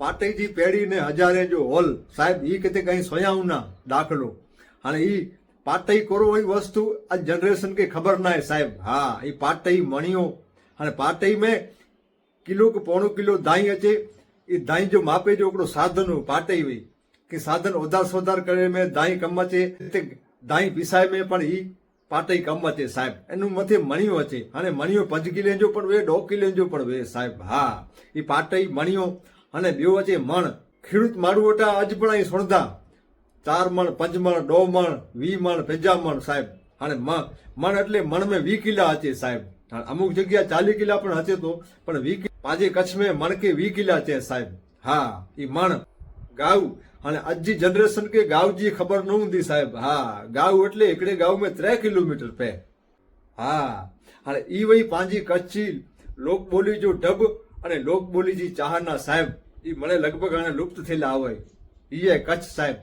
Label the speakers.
Speaker 1: પાટઈથી પેઢીને હજારે જો હોલ, સાહેબ, ઈ કતે કઈ સોયાવના દાખલો. અને ઈ પાટઈ કરો એ વસ્તુ આ જનરેશન કે ખબર ના સાહેબ. હા એ પાટઈ મણિયો. અને પાટઈ મેં કિલો કે પોણો કિલો દાઈ અચે એ દાઈ જો માપે જો એકડો સાધન પાટઈ હોય. કે સાધન ઓધાર સોધાર કરે મેં દાઈ કમ અચે તે દાઈ પીસાય મેં, પણ એ પાટઈ કમ અચે સાહેબ. એનું મથે મણિયો અચે અને મણિયો પંચ કિલે જો પણ વે દો કિલે જો પણ વે સાહેબ. હા એ પાટઈ મણિયો. અને બ્યો અચે મણ, ખેડૂત મારું ઓટા આજ પણ અહીં સોણધા ચાર મણ, પંચ મણ, દો મણ, વી મણ પેજા મણ, સાહેબ. અને મણ એટલે મણ મેં વી કિલ્લા હશે, સાહેબ. અમુક જગ્યા ચાલી કિલ્લા પણ હશે તો, પણ વી પાંચે કચ્છ મેં મણ કે વી કિલ્લા છે, સાહેબ. હા એ મણ. ગાઉ. અને આજની જનરેશન કે ગાવજી ખબર ન હતી સાહેબ. હા ગાવ એટલે એકડે ગાવ મેં ત્રણ કિલોમીટર પે. હા. અને ઈ વહી પાંજી કચ્છી લોક બોલી જો ઢબ અને લોક બોલી જી ચાહના, સાહેબ. ઈ મને લગભગ આને લુપ્ત થયેલા આવે એ કચ્છ સાહેબ.